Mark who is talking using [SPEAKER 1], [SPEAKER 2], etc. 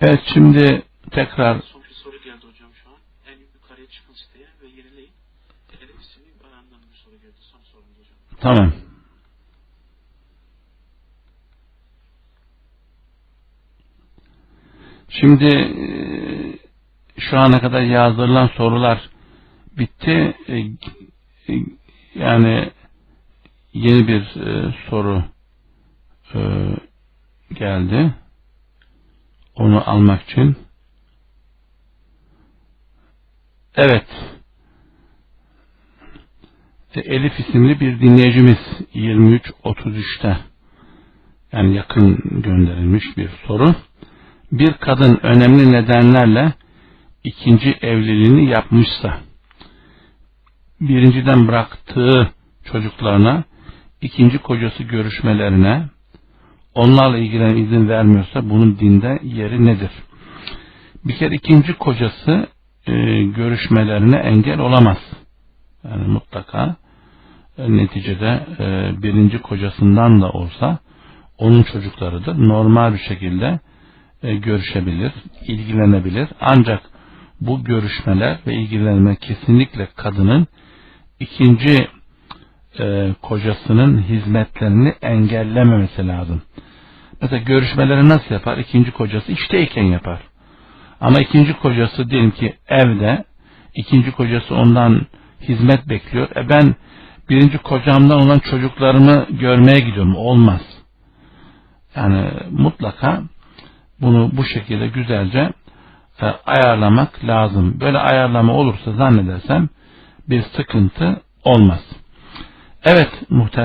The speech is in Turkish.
[SPEAKER 1] Evet şimdi tekrar
[SPEAKER 2] Son bir soru geldi hocam şu an. En yukarıya çıkın siteye ve yenileyin. Elif isimli bayandan bir soru geldi. Son sorumuz hocam.
[SPEAKER 1] tamam. Şimdi eee, şu ana kadar yazdırılan sorular bitti. E, e, Yani yeni bir e, soru e, geldi. Onu almak için. Evet. E, Elif isimli bir dinleyicimiz 23.33'te yani yakın gönderilmiş bir soru. Bir kadın önemli nedenlerle ikinci evliliğini yapmışsa birinciden bıraktığı çocuklarına ikinci kocası görüşmelerine onlarla ilgilen izin vermiyorsa bunun dinde yeri nedir? Bir kere ikinci kocası e, görüşmelerine engel olamaz. Yani mutlaka e, neticede e, birinci kocasından da olsa onun çocuklarıdır. Normal bir şekilde e, görüşebilir, ilgilenebilir. Ancak bu görüşmeler ve ilgilenme kesinlikle kadının ikinci e, kocasının hizmetlerini engellememesi lazım. Mesela görüşmeleri nasıl yapar? İkinci kocası işteyken yapar. Ama ikinci kocası diyelim ki evde, ikinci kocası ondan hizmet bekliyor. E ben birinci kocamdan olan çocuklarımı görmeye gidiyorum. Olmaz. Yani mutlaka bunu bu şekilde güzelce e, ayarlamak lazım. Böyle ayarlama olursa zannedersem bir sıkıntı olmaz. Evet muhtemelen